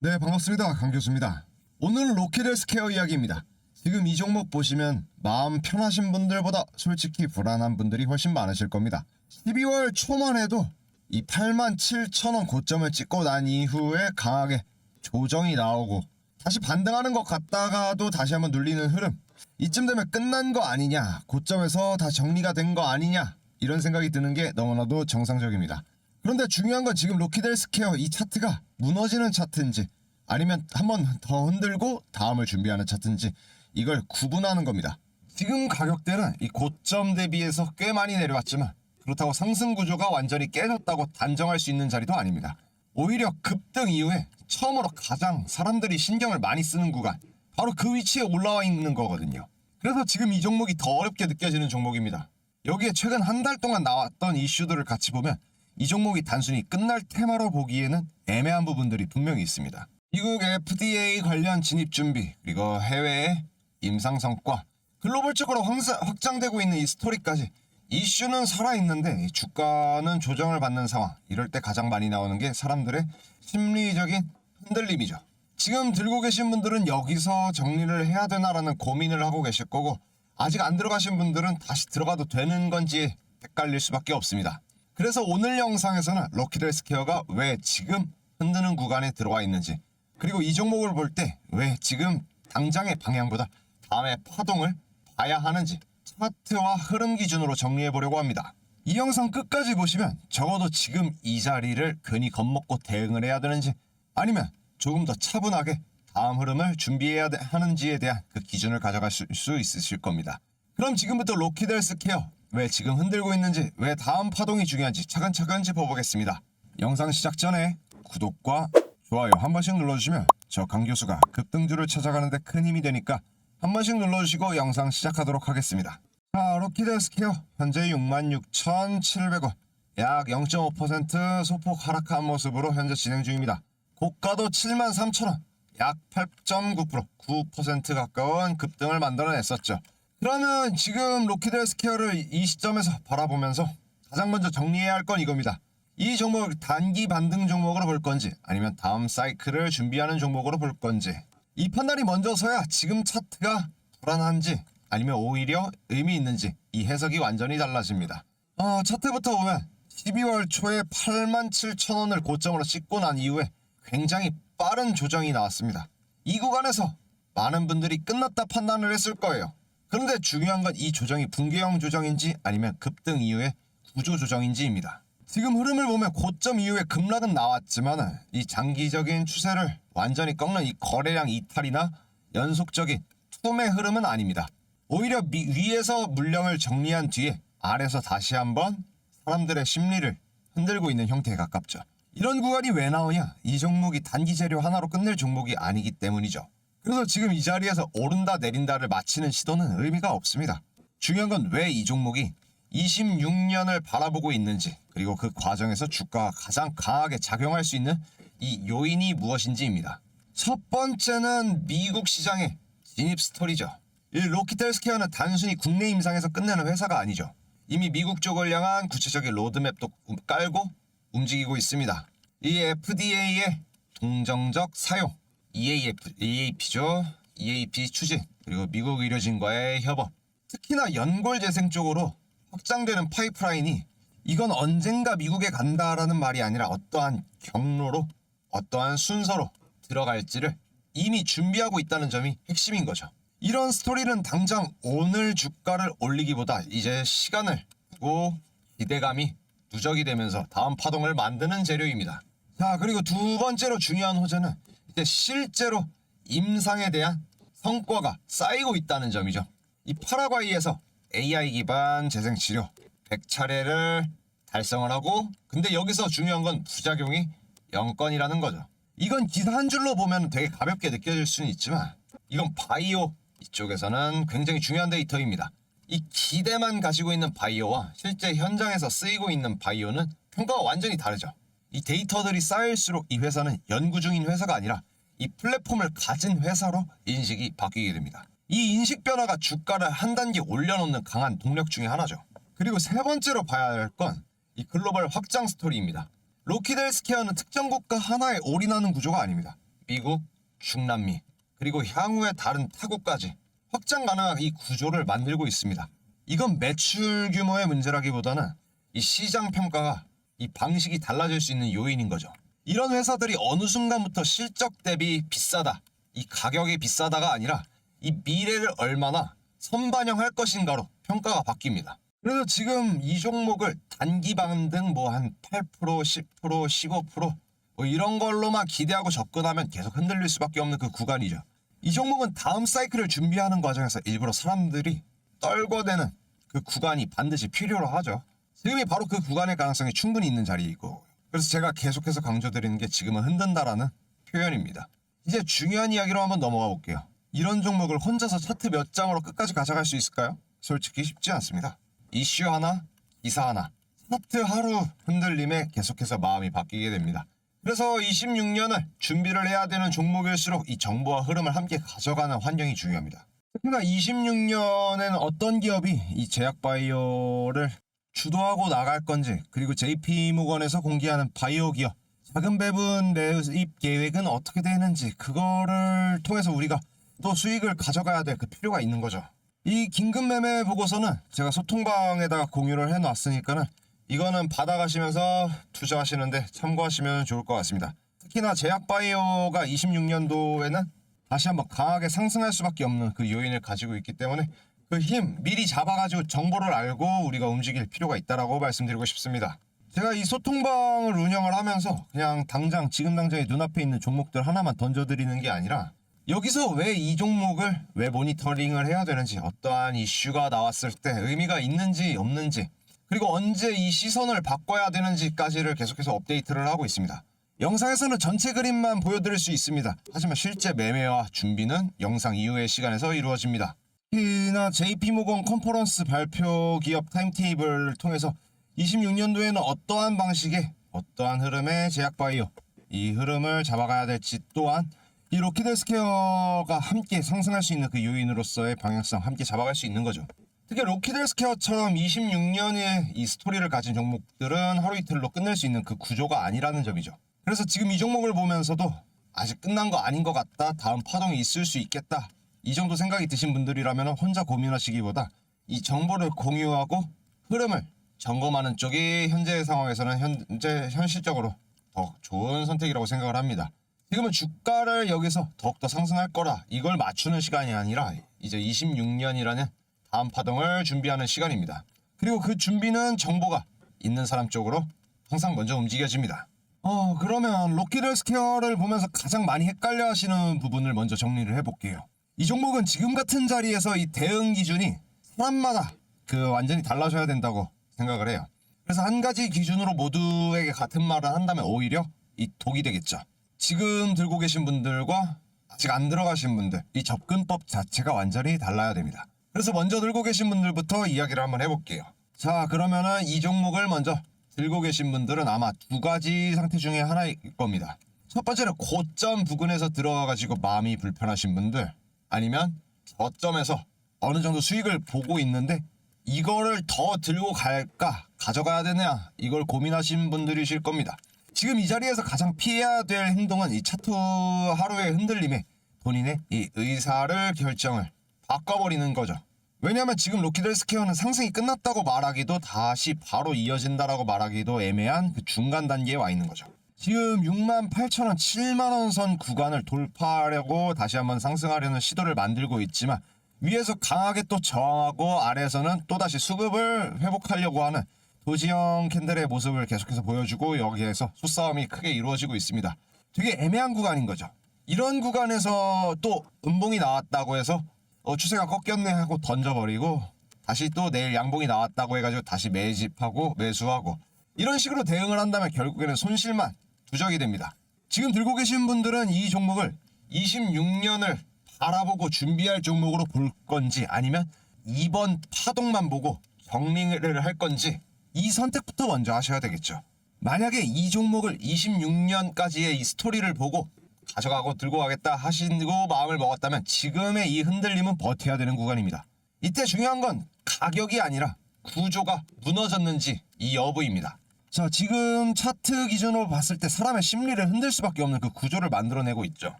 네, 반갑습니다. 강 교수입니다. 오늘은 로키델스케어 이야기입니다. 지금 이 종목 보시면 마음 편하신 분들보다 솔직히 불안한 분들이 훨씬 많으실 겁니다. 12월 초만 해도 이 8만 7천 원 고점을 찍고 난 이후에 강하게 조정이 나오고 다시 반등하는 것 같다가도 다시 한번 눌리는 흐름. 이쯤 되면 끝난 거 아니냐, 고점에서 다 정리가 된 거 아니냐 이런 생각이 드는 게 너무나도 정상적입니다. 그런데 중요한 건 지금 로키델스케어 이 차트가 무너지는 차트인지 아니면 한 번 더 흔들고 다음을 준비하는 차트인지 이걸 구분하는 겁니다. 지금 가격대는 이 고점 대비해서 꽤 많이 내려왔지만 그렇다고 상승 구조가 완전히 깨졌다고 단정할 수 있는 자리도 아닙니다. 오히려 급등 이후에 처음으로 가장 사람들이 신경을 많이 쓰는 구간 바로 그 위치에 올라와 있는 거거든요. 그래서 지금 이 종목이 더 어렵게 느껴지는 종목입니다. 여기에 최근 한 달 동안 나왔던 이슈들을 같이 보면 이 종목이 단순히 끝날 테마로 보기에는 애매한 부분들이 분명히 있습니다. 미국 FDA 관련 진입 준비 그리고 해외의 임상 성과 글로벌적으로 확장되고 있는 이 스토리까지 이슈는 살아있는데 이 주가는 조정을 받는 상황 이럴 때 가장 많이 나오는 게 사람들의 심리적인 흔들림이죠. 지금 들고 계신 분들은 여기서 정리를 해야 되나라는 고민을 하고 계실 거고 아직 안 들어가신 분들은 다시 들어가도 되는 건지 헷갈릴 수밖에 없습니다. 그래서 오늘 영상에서는 럭키델스케어가 왜 지금 흔드는 구간에 들어와 있는지 그리고 이 종목을 볼 때 왜 지금 당장의 방향보다 다음의 파동을 봐야 하는지 차트와 흐름 기준으로 정리해 보려고 합니다. 이 영상 끝까지 보시면 적어도 지금 이 자리를 괜히 겁먹고 대응을 해야 되는지 아니면 조금 더 차분하게 다음 흐름을 준비해야 되- 하는지에 대한 그 기준을 가져갈 수, 수 있으실 겁니다. 그럼 지금부터 로키델스케어 왜 지금 흔들고 있는지 왜 다음 파동이 중요한지 차근차근 짚어보겠습니다. 영상 시작 전에 구독과 좋아요 한 번씩 눌러주시면 저 강 교수가 급등주를 찾아가는데 큰 힘이 되니까 한 번씩 눌러주시고 영상 시작하도록 하겠습니다. 자, 로키델스케어 현재 66,700원 약 0.5% 소폭 하락한 모습으로 현재 진행 중입니다. 고가도 73,000원 약 8.9% 9% 가까운 급등을 만들어냈었죠. 그러면 지금 로키델스케어를 이 시점에서 바라보면서 가장 먼저 정리해야 할 건 이겁니다. 이 종목을 단기 반등 종목으로 볼 건지 아니면 다음 사이클을 준비하는 종목으로 볼 건지 이 판단이 먼저 서야 지금 차트가 불안한지 아니면 오히려 의미 있는지 이 해석이 완전히 달라집니다. 어, 차트부터 보면 12월 초에 8만 7천 원을 고점으로 찍고 난 이후에 굉장히 빠른 조정이 나왔습니다. 이 구간에서 많은 분들이 끝났다 판단을 했을 거예요. 그런데 중요한 건 이 조정이 붕괴형 조정인지 아니면 급등 이후의 구조 조정인지입니다. 지금 흐름을 보면 고점 이후에 급락은 나왔지만 이 장기적인 추세를 완전히 꺾는 이 거래량 이탈이나 연속적인 투매 흐름은 아닙니다. 오히려 미- 위에서 물량을 정리한 뒤에 아래서 다시 한번 사람들의 심리를 흔들고 있는 형태에 가깝죠. 이런 구간이 왜 나오냐? 이 종목이 단기 재료 하나로 끝낼 종목이 아니기 때문이죠. 그래서 지금 이 자리에서 오른다 내린다를 맞히는 시도는 의미가 없습니다. 중요한 건 왜 이 종목이 26년을 바라보고 있는지 그리고 그 과정에서 주가가 가장 강하게 작용할 수 있는 이 요인이 무엇인지입니다. 첫 번째는 미국 시장의 진입 스토리죠. 이 로키텔스케어는 단순히 국내 임상에서 끝내는 회사가 아니죠. 이미 미국 쪽을 향한 구체적인 로드맵도 깔고 움직이고 있습니다. 이 FDA의 동정적 사용, EAF, EAP죠. EAP 추진, 그리고 미국 의료진과의 협업, 특히나 연골 재생 쪽으로 확장되는 파이프라인이 이건 언젠가 미국에 간다라는 말이 아니라 어떠한 경로로 어떠한 순서로 들어갈지를 이미 준비하고 있다는 점이 핵심인 거죠. 이런 스토리는 당장 오늘 주가를 올리기보다 이제 시간을 두고 기대감이 누적이 되면서 다음 파동을 만드는 재료입니다. 자, 그리고 두 번째로 중요한 호재는 이제 실제로 임상에 대한 성과가 쌓이고 있다는 점이죠. 이 파라과이에서 AI 기반 재생 치료 100차례를 달성을 하고 근데 여기서 중요한 건 부작용이 0건이라는 거죠. 이건 기사 한 줄로 보면 되게 가볍게 느껴질 수는 있지만 이건 바이오 이쪽에서는 굉장히 중요한 데이터입니다. 이 기대만 가지고 있는 바이오와 실제 현장에서 쓰이고 있는 바이오는 평가가 완전히 다르죠. 이 데이터들이 쌓일수록 이 회사는 연구 중인 회사가 아니라 이 플랫폼을 가진 회사로 인식이 바뀌게 됩니다. 이 인식 변화가 주가를 한 단계 올려놓는 강한 동력 중의 하나죠. 그리고 세 번째로 봐야 할 건 이 글로벌 확장 스토리입니다. 로키델 스퀘어는 특정 국가 하나에 올인하는 구조가 아닙니다. 미국, 중남미, 그리고 향후의 다른 타국까지 확장 가능한 이 구조를 만들고 있습니다. 이건 매출 규모의 문제라기보다는 이 시장 평가가 이 방식이 달라질 수 있는 요인인 거죠. 이런 회사들이 어느 순간부터 실적 대비 비싸다, 이 가격이 비싸다가 아니라 이 미래를 얼마나 선반영할 것인가로 평가가 바뀝니다. 그래서 지금 이 종목을 단기 반등 뭐 한 8%, 10%, 15%뭐 이런 걸로만 기대하고 접근하면 계속 흔들릴 수밖에 없는 그 구간이죠. 이 종목은 다음 사이클을 준비하는 과정에서 일부러 사람들이 떨궈대는 그 구간이 반드시 필요로 하죠. 지금이 바로 그 구간의 가능성이 충분히 있는 자리이고 그래서 제가 계속해서 강조드리는 게 지금은 흔든다라는 표현입니다. 이제 중요한 이야기로 한번 넘어가 볼게요. 이런 종목을 혼자서 차트 몇 장으로 끝까지 가져갈 수 있을까요? 솔직히 쉽지 않습니다. 이슈 하나, 기사 하나, 차트 하루 흔들림에 계속해서 마음이 바뀌게 됩니다. 그래서 26년을 준비를 해야 되는 종목일수록 이 정보와 흐름을 함께 가져가는 환경이 중요합니다. 특히나 26년에는 어떤 기업이 이 제약 바이오를 주도하고 나갈 건지 그리고 JP모건에서 공개하는 바이오 기업 작은 배분 매입 계획은 어떻게 되는지 그거를 통해서 우리가 또 수익을 가져가야 될 그 필요가 있는 거죠. 이 긴급 매매 보고서는 제가 소통방에다가 공유를 해놨으니까는 이거는 받아가시면서 투자하시는데 참고하시면 좋을 것 같습니다. 특히나 제약바이오가 26년도에는 다시 한번 강하게 상승할 수밖에 없는 그 요인을 가지고 있기 때문에 그 힘 미리 잡아가지고 정보를 알고 우리가 움직일 필요가 있다라고 말씀드리고 싶습니다. 제가 이 소통방을 운영을 하면서 그냥 당장 지금 당장에 눈앞에 있는 종목들 하나만 던져드리는 게 아니라 여기서 왜 이 종목을 왜 모니터링을 해야 되는지 어떠한 이슈가 나왔을 때 의미가 있는지 없는지 그리고 언제 이 시선을 바꿔야 되는지까지를 계속해서 업데이트를 하고 있습니다. 영상에서는 전체 그림만 보여드릴 수 있습니다. 하지만 실제 매매와 준비는 영상 이후의 시간에서 이루어집니다. 특히나 JP모건 컨퍼런스 발표 기업 타임테이블을 통해서 26년도에는 어떠한 방식의 어떠한 흐름의 제약바이오 이 흐름을 잡아가야 될지 또한 이 로키델스케어가 함께 상승할 수 있는 그 요인으로서의 방향성 함께 잡아갈 수 있는 거죠. 특히 로키델스케어처럼 26년의 이 스토리를 가진 종목들은 하루 이틀로 끝낼 수 있는 그 구조가 아니라는 점이죠. 그래서 지금 이 종목을 보면서도 아직 끝난 거 아닌 것 같다. 다음 파동이 있을 수 있겠다. 이 정도 생각이 드신 분들이라면 혼자 고민하시기보다 이 정보를 공유하고 흐름을 점검하는 쪽이 현재 상황에서는 현재 현실적으로 더 좋은 선택이라고 생각을 합니다. 지금은 주가를 여기서 더욱더 상승할 거라 이걸 맞추는 시간이 아니라 이제 26년이라는 다음 파동을 준비하는 시간입니다. 그리고 그 준비는 정보가 있는 사람 쪽으로 항상 먼저 움직여집니다. 어 그러면 로키델스케어를 보면서 가장 많이 헷갈려 하시는 부분을 먼저 정리를 해볼게요. 이 종목은 지금 같은 자리에서 이 대응 기준이 사람마다 그 완전히 달라져야 된다고 생각을 해요. 그래서 한 가지 기준으로 모두에게 같은 말을 한다면 오히려 이 독이 되겠죠. 지금 들고 계신 분들과 아직 안 들어가신 분들 이 접근법 자체가 완전히 달라야 됩니다. 그래서 먼저 들고 계신 분들부터 이야기를 한번 해볼게요. 자 그러면은 이 종목을 먼저 들고 계신 분들은 아마 두 가지 상태 중에 하나일 겁니다. 첫 번째는 고점 부근에서 들어가가지고 마음이 불편하신 분들 아니면 저점에서 어느 정도 수익을 보고 있는데 이거를 더 들고 갈까 가져가야 되냐 이걸 고민하신 분들이실 겁니다. 지금 이 자리에서 가장 피해야 될 행동은 이 차트 하루의 흔들림에 본인의 이 의사를 결정을 바꿔버리는 거죠. 왜냐하면 지금 로키델스케어는 상승이 끝났다고 말하기도 다시 바로 이어진다라고 말하기도 애매한 그 중간 단계에 와 있는 거죠. 지금 6만 8천 원, 7만 원 선 구간을 돌파하려고 다시 한번 상승하려는 시도를 만들고 있지만 위에서 강하게 또 저항하고 아래에서는 또다시 수급을 회복하려고 하는 도지형 캔들의 모습을 계속해서 보여주고 여기에서 소싸움이 크게 이루어지고 있습니다. 되게 애매한 구간인 거죠. 이런 구간에서 또 음봉이 나왔다고 해서 어, 추세가 꺾였네 하고 던져버리고 다시 또 내일 양봉이 나왔다고 해가지고 다시 매집하고 매수하고 이런 식으로 대응을 한다면 결국에는 손실만 누적이 됩니다. 지금 들고 계신 분들은 이 종목을 26년을 바라보고 준비할 종목으로 볼 건지 아니면 이번 파동만 보고 정리를 할 건지 이 선택부터 먼저 하셔야 되겠죠. 만약에 이 종목을 26년까지의 이 스토리를 보고 가져가고 들고 가겠다 하시고 마음을 먹었다면 지금의 이 흔들림은 버텨야 되는 구간입니다. 이때 중요한 건 가격이 아니라 구조가 무너졌는지 이 여부입니다. 자 지금 차트 기준으로 봤을 때 사람의 심리를 흔들 수밖에 없는 그 구조를 만들어내고 있죠.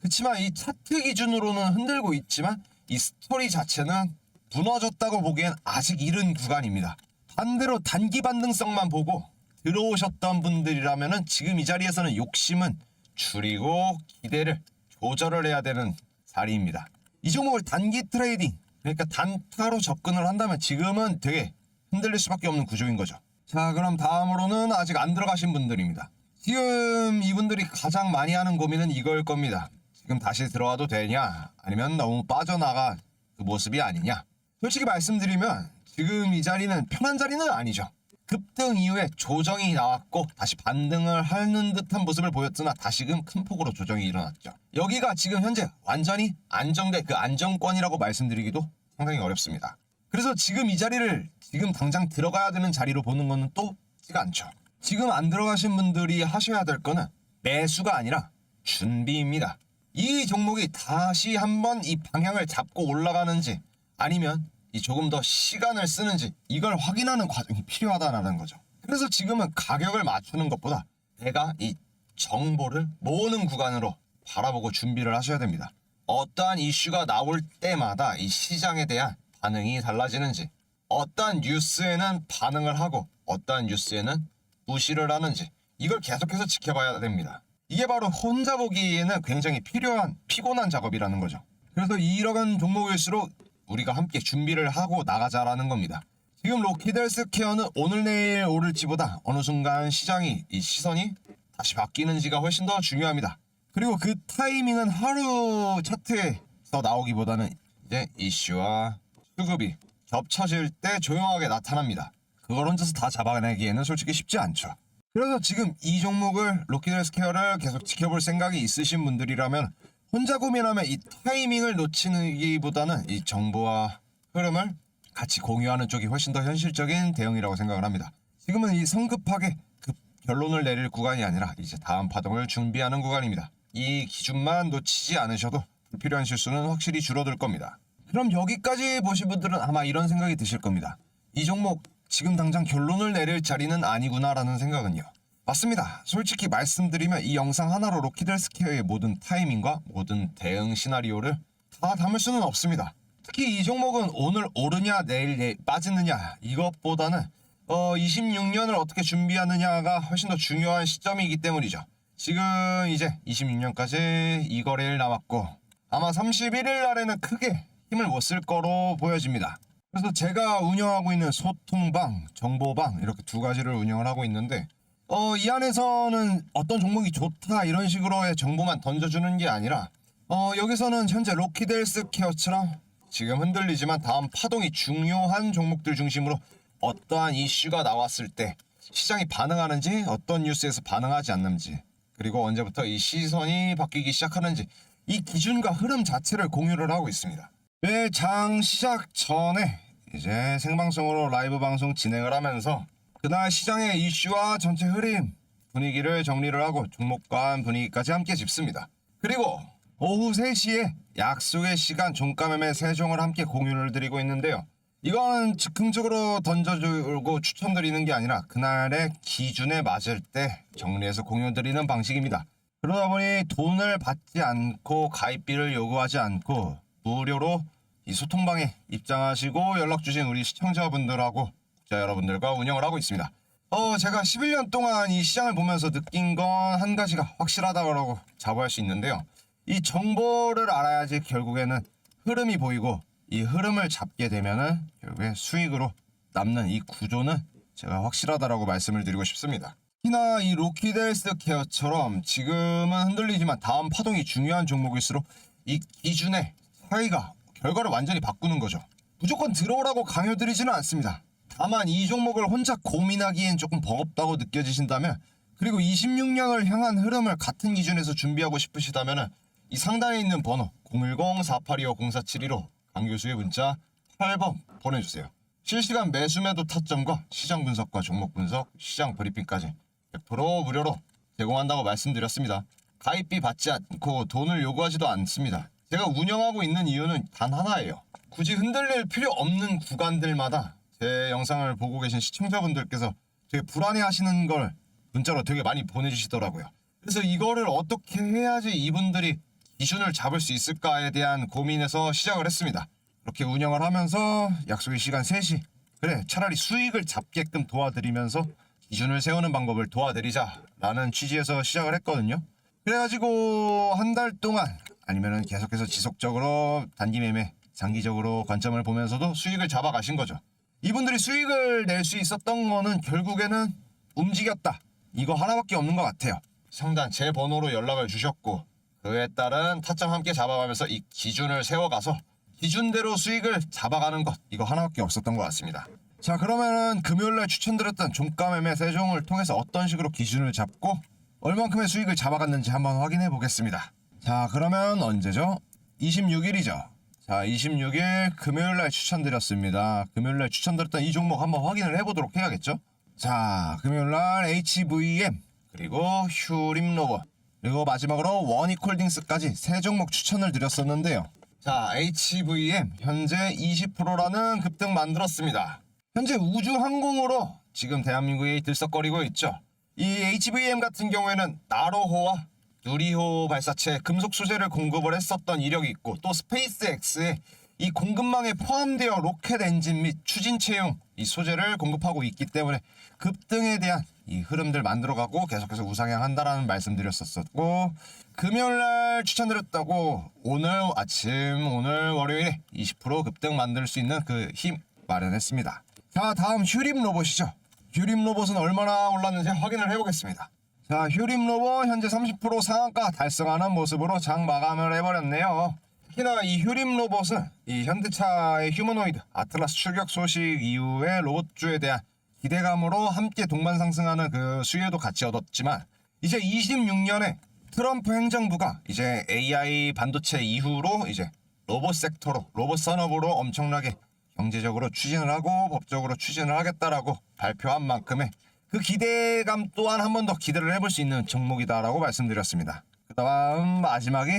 그렇지만 이 차트 기준으로는 흔들고 있지만 이 스토리 자체는 무너졌다고 보기엔 아직 이른 구간입니다. 반대로 단기 반등성만 보고 들어오셨던 분들이라면은 지금 이 자리에서는 욕심은 줄이고 기대를 조절을 해야 되는 자리입니다. 이 종목을 단기 트레이딩 그러니까 단타로 접근을 한다면 지금은 되게 흔들릴 수밖에 없는 구조인 거죠. 자 그럼 다음으로는 아직 안 들어가신 분들입니다. 지금 이분들이 가장 많이 하는 고민은 이걸 겁니다. 지금 다시 들어와도 되냐 아니면 너무 빠져나가 그 모습이 아니냐. 솔직히 말씀드리면 지금 이 자리는 편한 자리는 아니죠. 급등 이후에 조정이 나왔고 다시 반등을 하는 듯한 모습을 보였으나 다시금 큰 폭으로 조정이 일어났죠. 여기가 지금 현재 완전히 안정된 그 안정권이라고 말씀드리기도 상당히 어렵습니다. 그래서 지금 이 자리를 지금 당장 들어가야 되는 자리로 보는 거는 또 지가 않죠. 지금 안 들어가신 분들이 하셔야 될 거는 매수가 아니라 준비입니다. 이 종목이 다시 한번 이 방향을 잡고 올라가는지 아니면 이 조금 더 시간을 쓰는지 이걸 확인하는 과정이 필요하다는 거죠. 그래서 지금은 가격을 맞추는 것보다 내가 이 정보를 모으는 구간으로 바라보고 준비를 하셔야 됩니다. 어떠한 이슈가 나올 때마다 이 시장에 대한 반응이 달라지는지 어떠한 뉴스에는 반응을 하고 어떠한 뉴스에는 무시를 하는지 이걸 계속해서 지켜봐야 됩니다. 이게 바로 혼자 보기에는 굉장히 필요한 피곤한 작업이라는 거죠. 그래서 이러한 종목일수록 우리가 함께 준비를 하고 나가자라는 겁니다. 지금 로키델스케어는 오늘 내일 오를지보다 어느 순간 시장이 이 시선이 다시 바뀌는지가 훨씬 더 중요합니다. 그리고 그 타이밍은 하루 차트에서 나오기보다는 이제 이슈와 수급이 겹쳐질 때 조용하게 나타납니다. 그걸 혼자서 다 잡아내기에는 솔직히 쉽지 않죠. 그래서 지금 이 종목을 로키델스케어를 계속 지켜볼 생각이 있으신 분들이라면 혼자 고민하면 이 타이밍을 놓치기보다는 이 정보와 흐름을 같이 공유하는 쪽이 훨씬 더 현실적인 대응이라고 생각을 합니다. 지금은 이 성급하게 급 결론을 내릴 구간이 아니라 이제 다음 파동을 준비하는 구간입니다. 이 기준만 놓치지 않으셔도 불필요한 실수는 확실히 줄어들 겁니다. 그럼 여기까지 보신 분들은 아마 이런 생각이 드실 겁니다. 이 종목 지금 당장 결론을 내릴 자리는 아니구나라는 생각은요. 맞습니다. 솔직히 말씀드리면 이 영상 하나로 로키델 스퀘어의 모든 타이밍과 모든 대응 시나리오를 다 담을 수는 없습니다. 특히 이 종목은 오늘 오르냐 내일 내- 빠지느냐 이것보다는 어 26년을 어떻게 준비하느냐가 훨씬 더 중요한 시점이기 때문이죠. 지금 이제 26년까지 이 거래일 남았고 아마 31일 날에는 크게 힘을 못 쓸 거로 보여집니다. 그래서 제가 운영하고 있는 소통방, 정보방 이렇게 두 가지를 운영을 하고 있는데 어, 이 안에서는 어떤 종목이 좋다 이런 식으로의 정보만 던져주는 게 아니라 어, 여기서는 현재 로키델스 케어처럼 지금 흔들리지만 다음 파동이 중요한 종목들 중심으로 어떠한 이슈가 나왔을 때 시장이 반응하는지 어떤 뉴스에서 반응하지 않는지 그리고 언제부터 이 시선이 바뀌기 시작하는지 이 기준과 흐름 자체를 공유를 하고 있습니다. 매장 시작 전에 이제 생방송으로 라이브 방송 진행을 하면서 그날 시장의 이슈와 전체 흐름 분위기를 정리를 하고 종목 간 분위기까지 함께 짚습니다. 그리고 오후 3시에 약속의 시간 종가 매매 세종을 함께 공유를 드리고 있는데요. 이거는 즉흥적으로 던져주고 추천드리는 게 아니라 그날의 기준에 맞을 때 정리해서 공유드리는 방식입니다. 그러다 보니 돈을 받지 않고 가입비를 요구하지 않고 무료로 이 소통방에 입장하시고 연락 주신 우리 시청자분들하고 구독자 여러분들과 운영을 하고 있습니다. 어, 제가 11년 동안 이 시장을 보면서 느낀 건 한 가지가 확실하다고 자부할 수 있는데요. 이 정보를 알아야지 결국에는 흐름이 보이고 이 흐름을 잡게 되면은 결국에 수익으로 남는 이 구조는 제가 확실하다라고 말씀을 드리고 싶습니다. 특히나 이 로키델스 케어처럼 지금은 흔들리지만 다음 파동이 중요한 종목일수록 이 기준의 차이가 결과를 완전히 바꾸는 거죠. 무조건 들어오라고 강요드리지는 않습니다. 다만 이 종목을 혼자 고민하기엔 조금 버겁다고 느껴지신다면 그리고 26년을 향한 흐름을 같은 기준에서 준비하고 싶으시다면 이 상단에 있는 번호 010-4825-0472로 강 교수의 문자 8번 보내주세요. 실시간 매수 매도 타점과 시장 분석과 종목 분석, 시장 브리핑까지 100% 무료로 제공한다고 말씀드렸습니다. 가입비 받지 않고 돈을 요구하지도 않습니다. 제가 운영하고 있는 이유는 단 하나예요. 굳이 흔들릴 필요 없는 구간들마다 제 영상을 보고 계신 시청자분들께서 되게 불안해하시는 걸 문자로 되게 많이 보내주시더라고요. 그래서 이거를 어떻게 해야지 이분들이 기준을 잡을 수 있을까에 대한 고민에서 시작을 했습니다. 그렇게 운영을 하면서 약속의 시간 3시 그래 차라리 수익을 잡게끔 도와드리면서 기준을 세우는 방법을 도와드리자라는 취지에서 시작을 했거든요. 그래가지고 한 달 동안 아니면은 계속해서 지속적으로 단기 매매 장기적으로 관점을 보면서도 수익을 잡아가신 거죠. 이분들이 수익을 낼 수 있었던 거는 결국에는 움직였다. 이거 하나밖에 없는 것 같아요. 성단 제 번호로 연락을 주셨고 그에 따른 타점 함께 잡아가면서 이 기준을 세워가서 기준대로 수익을 잡아가는 것 이거 하나밖에 없었던 것 같습니다. 자 그러면은 금요일날 추천드렸던 종가 매매 세종을 통해서 어떤 식으로 기준을 잡고 얼만큼의 수익을 잡아갔는지 한번 확인해 보겠습니다. 자 그러면 언제죠? 26일이죠. 자 26일 금요일 날 추천드렸습니다. 금요일 날 추천드렸던 이 종목 한번 확인을 해보도록 해야겠죠? 자 금요일 날 HVM 그리고 휴림로버 그리고 마지막으로 원익홀딩스까지 세 종목 추천을 드렸었는데요. 자 HVM 현재 20%라는 급등 만들었습니다. 현재 우주항공으로 지금 대한민국이 들썩거리고 있죠. 이 HVM 같은 경우에는 나로호와 누리호 발사체 금속 소재를 공급을 했었던 이력이 있고 또 스페이스X에 이 공급망에 포함되어 로켓 엔진 및 추진체용 이 소재를 공급하고 있기 때문에 급등에 대한 이 흐름들 만들어가고 계속해서 우상향한다라는 말씀드렸었고 금요일날 추천드렸다고 오늘 아침 오늘 월요일에 20% 급등 만들 수 있는 그 힘 마련했습니다. 자 다음 휴림 로봇이죠. 휴림 로봇은 얼마나 올랐는지 확인을 해보겠습니다. 자 휴림 로봇 현재 30% 상한가 달성하는 모습으로 장 마감을 해버렸네요. 특히나 이 휴림 로봇은 이 현대차의 휴머노이드 아틀라스 출격 소식 이후에 로봇주에 대한 기대감으로 함께 동반 상승하는 그 수혜도 같이 얻었지만 이제 26년에 트럼프 행정부가 이제 AI 반도체 이후로 이제 로봇 섹터로 로봇 산업으로 엄청나게 경제적으로 추진을 하고 법적으로 추진을 하겠다라고 발표한 만큼의 그 기대감 또한 한 번 더 기대를 해볼 수 있는 종목이다라고 말씀드렸습니다. 그 다음 마지막이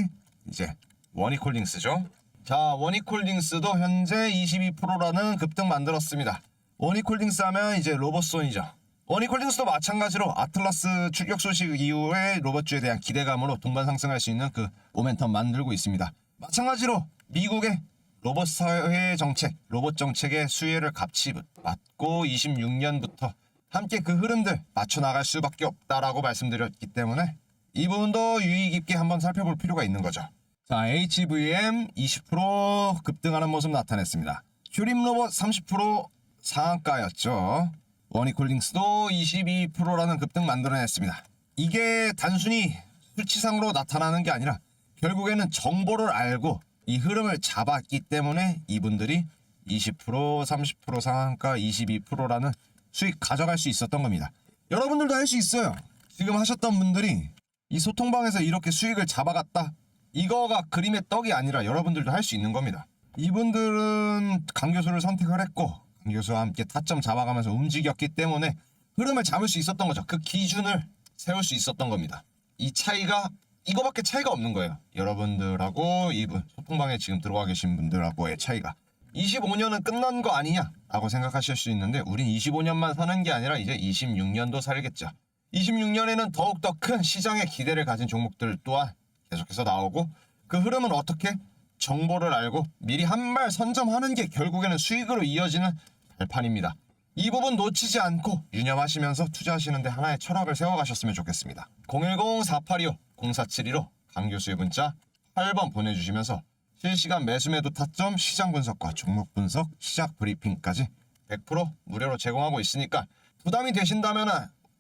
이제 원익홀딩스죠. 자, 원익홀딩스도 현재 22%라는 급등 만들었습니다. 원익홀딩스 하면 이제 로봇손이죠. 원익홀딩스도 마찬가지로 아틀라스 출격 소식 이후에 로봇주에 대한 기대감으로 동반 상승할 수 있는 그 모멘텀 만들고 있습니다. 마찬가지로 미국의 로봇 사회 정책, 로봇 정책의 수혜를 같이 맞고 26년부터 함께 그 흐름들 맞춰 나갈 수밖에 없다라고 말씀드렸기 때문에 이 부분도 유의 깊게 한번 살펴볼 필요가 있는 거죠. 자, HVM 20% 급등하는 모습 나타냈습니다. 휴림 로봇 30% 상한가였죠. 원이콜딩스도 22%라는 급등 만들어냈습니다. 이게 단순히 수치상으로 나타나는 게 아니라 결국에는 정보를 알고 이 흐름을 잡았기 때문에 이분들이 20% 30% 상한가 22%라는 수익 가져갈 수 있었던 겁니다. 여러분들도 할 수 있어요. 지금 하셨던 분들이 이 소통방에서 이렇게 수익을 잡아갔다. 이거가 그림의 떡이 아니라 여러분들도 할 수 있는 겁니다. 이분들은 강 교수를 선택을 했고 강 교수와 함께 타점 잡아가면서 움직였기 때문에 흐름을 잡을 수 있었던 거죠. 그 기준을 세울 수 있었던 겁니다. 이 차이가 이거밖에 차이가 없는 거예요. 여러분들하고 이분 소통방에 지금 들어와 계신 분들하고의 차이가 25년은 끝난 거 아니냐 라고 생각하실 수 있는데 우린 25년만 사는 게 아니라 이제 26년도 살겠죠. 26년에는 더욱더 큰 시장의 기대를 가진 종목들 또한 계속해서 나오고 그 흐름은 어떻게 정보를 알고 미리 한 발 선점하는 게 결국에는 수익으로 이어지는 발판입니다. 이 부분 놓치지 않고 유념하시면서 투자하시는데 하나의 철학을 세워가셨으면 좋겠습니다. 010-4825-0472로 강 교수의 문자 8번 보내주시면서 실시간 매수 매도 타점, 시장 분석과 종목 분석, 시작 브리핑까지 100% 무료로 제공하고 있으니까 부담이 되신다면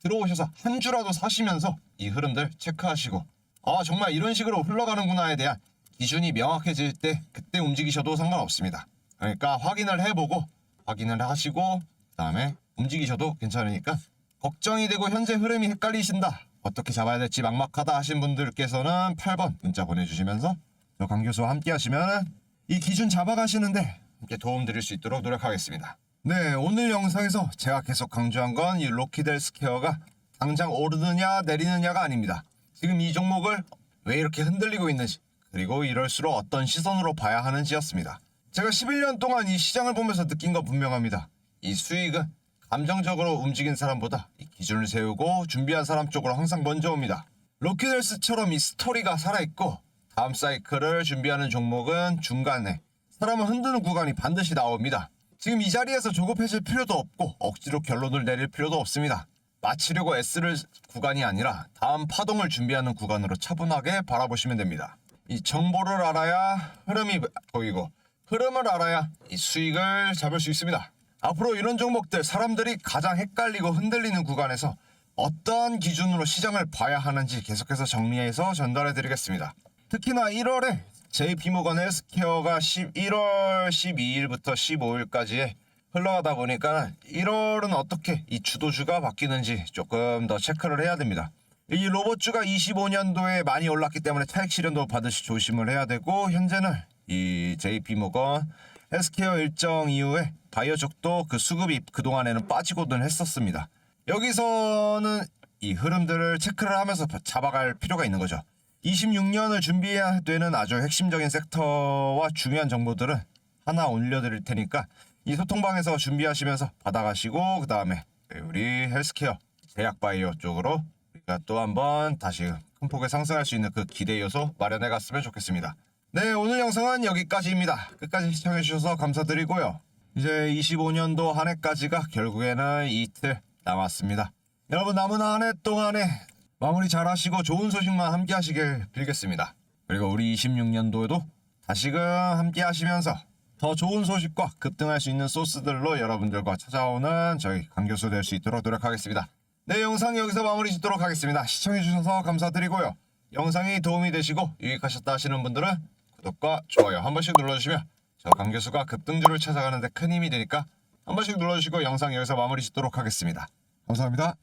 들어오셔서 한 주라도 사시면서 이 흐름들 체크하시고 아 정말 이런 식으로 흘러가는구나에 대한 기준이 명확해질 때 그때 움직이셔도 상관없습니다. 그러니까 확인을 해보고 확인을 하시고 그다음에 움직이셔도 괜찮으니까 걱정이 되고 현재 흐름이 헷갈리신다 어떻게 잡아야 될지 막막하다 하신 분들께서는 8번 문자 보내주시면서 저 강 교수와 함께 하시면 이 기준 잡아가시는데 함께 도움 드릴 수 있도록 노력하겠습니다. 네, 오늘 영상에서 제가 계속 강조한 건 이 로키델 스퀘어가 당장 오르느냐 내리느냐가 아닙니다. 지금 이 종목을 왜 이렇게 흔들리고 있는지 그리고 이럴수록 어떤 시선으로 봐야 하는지였습니다. 제가 11년 동안 이 시장을 보면서 느낀 건 분명합니다. 이 수익은 감정적으로 움직인 사람보다 이 기준을 세우고 준비한 사람 쪽으로 항상 먼저 옵니다. 로키들스처럼 이 스토리가 살아있고 다음 사이클을 준비하는 종목은 중간에 사람을 흔드는 구간이 반드시 나옵니다. 지금 이 자리에서 조급해질 필요도 없고 억지로 결론을 내릴 필요도 없습니다. 마치려고 애쓰를 구간이 아니라 다음 파동을 준비하는 구간으로 차분하게 바라보시면 됩니다. 이 정보를 알아야 흐름이 보이고 흐름을 알아야 이 수익을 잡을 수 있습니다. 앞으로 이런 종목들 사람들이 가장 헷갈리고 흔들리는 구간에서 어떠한 기준으로 시장을 봐야 하는지 계속해서 정리해서 전달해 드리겠습니다. 특히나 1월에 JP모건 헬스케어가 11월 12일부터 15일까지에 흘러가다 보니까 1월은 어떻게 이 주도주가 바뀌는지 조금 더 체크를 해야 됩니다. 이 로봇주가 25년도에 많이 올랐기 때문에 차익 실현도 받으시 조심을 해야 되고 현재는 이 JP모건 헬스케어 일정 이후에 바이오 쪽도 그 수급이 그동안에는 빠지고는 했었습니다. 여기서는 이 흐름들을 체크를 하면서 잡아갈 필요가 있는 거죠. 26년을 준비해야 되는 아주 핵심적인 섹터와 중요한 정보들은 하나 올려드릴 테니까 이 소통방에서 준비하시면서 받아가시고 그 다음에 우리 헬스케어 제약바이오 쪽으로 우리가 또 한번 다시 큰 폭에 상승할 수 있는 그 기대 요소 마련해 갔으면 좋겠습니다. 네 오늘 영상은 여기까지입니다. 끝까지 시청해 주셔서 감사드리고요. 이제 25년도 한 해까지가 결국에는 이틀 남았습니다. 여러분 남은 한 해 동안에 마무리 잘 하시고 좋은 소식만 함께 하시길 빌겠습니다. 그리고 우리 26년도에도 다시금 함께 하시면서 더 좋은 소식과 급등할 수 있는 소스들로 여러분들과 찾아오는 저희 강교수 될 수 있도록 노력하겠습니다. 네, 영상 여기서 마무리 짓도록 하겠습니다. 시청해주셔서 감사드리고요. 영상이 도움이 되시고 유익하셨다 하시는 분들은 구독과 좋아요 한 번씩 눌러주시면 저 강교수가 급등주를 찾아가는데 큰 힘이 되니까 한 번씩 눌러주시고 영상 여기서 마무리 짓도록 하겠습니다. 감사합니다.